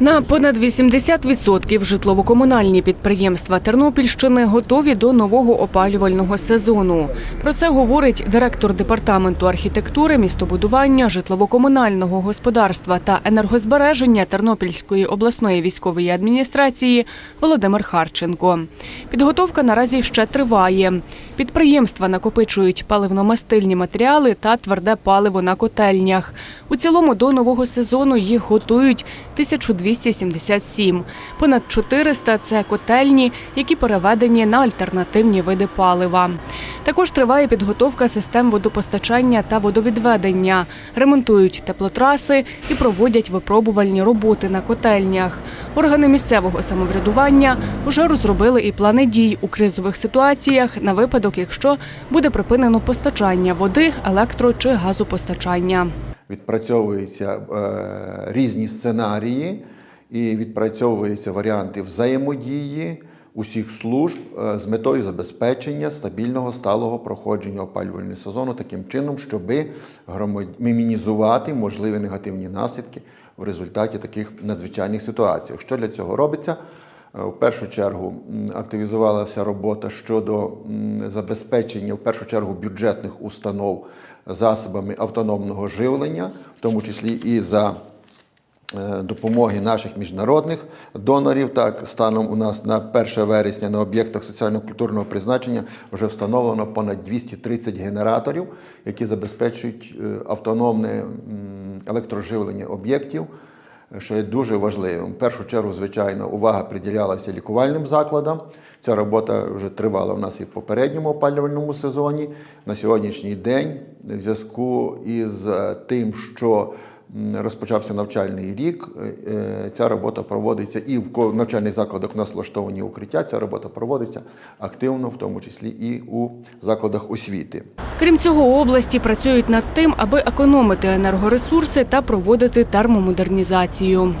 На понад 80% житлово-комунальні підприємства Тернопільщини готові до нового опалювального сезону. Про це говорить директор департаменту архітектури, містобудування, житлово-комунального господарства та енергозбереження Тернопільської обласної військової адміністрації Володимир Харченко. Підготовка наразі ще триває. Підприємства накопичують паливно-мастильні матеріали та тверде паливо на котельнях. У цілому до нового сезону їх готують 1277. Понад 400 – це котельні, які переведені на альтернативні види палива. Також триває підготовка систем водопостачання та водовідведення, ремонтують теплотраси і проводять випробувальні роботи на котельнях. Органи місцевого самоврядування вже розробили і плани дій у кризових ситуаціях на випадок, якщо буде припинено постачання води, електро чи газопостачання. відпрацьовуються е, різні сценарії і відпрацьовуються варіанти взаємодії усіх служб е, з метою забезпечення стабільного сталого проходження опалювального сезону таким чином, щоб мінімізувати можливі негативні наслідки в результаті таких надзвичайних ситуацій. Що для цього робиться? Е, В першу чергу активізувалася робота щодо забезпечення, в першу чергу, бюджетних установ засобами автономного живлення, в тому числі і за е, допомоги наших міжнародних донорів. Так, станом у нас на 1 вересня на об'єктах соціально-культурного призначення вже встановлено понад 230 генераторів, які забезпечують е, автономне електроживлення об'єктів що є дуже важливим. В першу чергу, звичайно, увага приділялася лікувальним закладам. Ця робота вже тривала в нас і в попередньому опалювальному сезоні. На сьогоднішній день, в зв'язку із е, тим, що розпочався навчальний рік, е, ця робота проводиться і в навчальних закладах у нас влаштовані укриття. Ця робота проводиться активно, в тому числі і у закладах освіти. Крім цього, області працюють над тим, аби економити енергоресурси та проводити термомодернізацію.